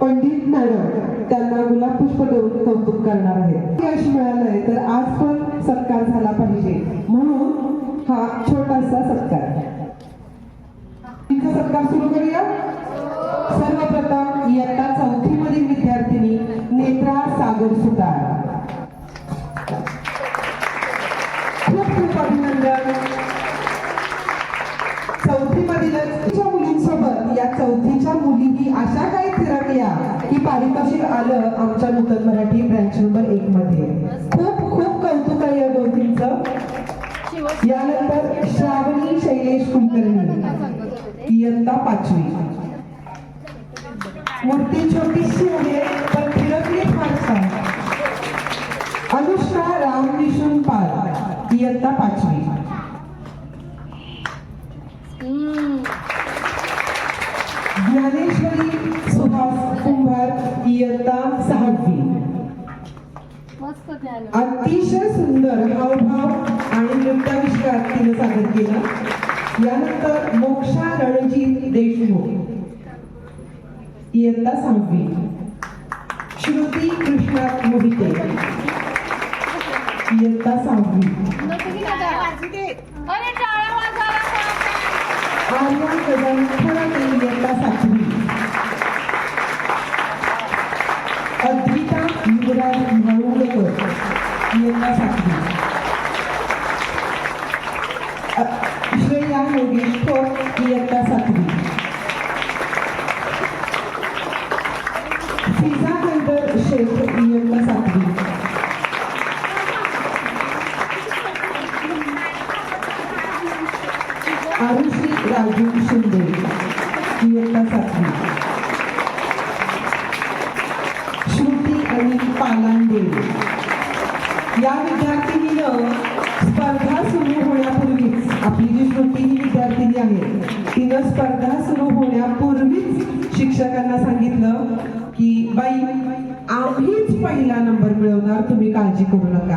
Pandit madam त्यांना गुलाब पुष्प देऊन कौतुक करणार आहे यश मिळालंय तर आज पण सत्कार झाला पाहिजे म्हणून हा छोटासा सत्कार. तिचा सत्कार सुरू करूया. सर्वप्रथम इयत्ता चौथी मधील विद्यार्थिनी नेत्रा सागर सुतार. खूप खूप अभिनंदन. चौथी मधीलच मुलींसोबत या चौथीच्या मुलीही अशा काही थिरकल्या की पारितोषिक आलं आमच्या नूतन मराठी ब्रँच नंबर एक मध्ये. यानंतर श्रावणी शैलेश कुलकर्णी. इयत्ता पाचवी. मूर्ती छोटीशी आहे पण फिरकली फार छान. अनुष्का राम निशुन पाल इयत्ता पाचवी. ज्ञानेश्वरी सुहास कुंभार इयत्ता सहावी. अतिशय सुंदर हावभाव आणि नृत्याविष्कार तिने सादर केला. यानंतर मोक्षा रणजित देशमुख. इयत्ता सहावी. श्रुती कृष्णा मोहिते. इयत्ता सहावी. आर्या कदम फळके इयत्ता सातवी. अद्विता युवराज मळुंगकर. इयत्ता सातवी. योगेश खोत इयत्ता सातवी फिजा हैदर शेख इयत्ता सातवी आरुषी राजू शिंदे इयत्ता सातवी पालांडे या विद्यार्थिनीनं स्पर्धा सुरू आपली जी श्रुती विद्यार्थिनी आहे तिनं स्पर्धा सुरू होण्यापूर्वीच शिक्षकांना सांगितलं की बाई आम्हीच पहिला नंबर मिळवणार तुम्ही काळजी करू नका.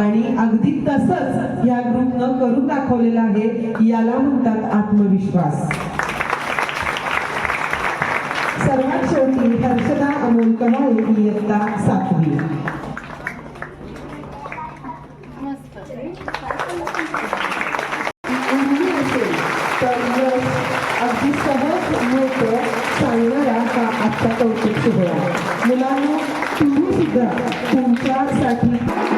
आणि अगदी तसंच या ग्रुपनं करून दाखवलेलं आहे याला म्हणतात आत्मविश्वास. सर्वात शेवटी हर्षदा अमोल कवाळे इयत्ता सातवी. Thank you. कौतुक सोहळा मुलांना तुम्ही सुद्धा तुमच्यासाठी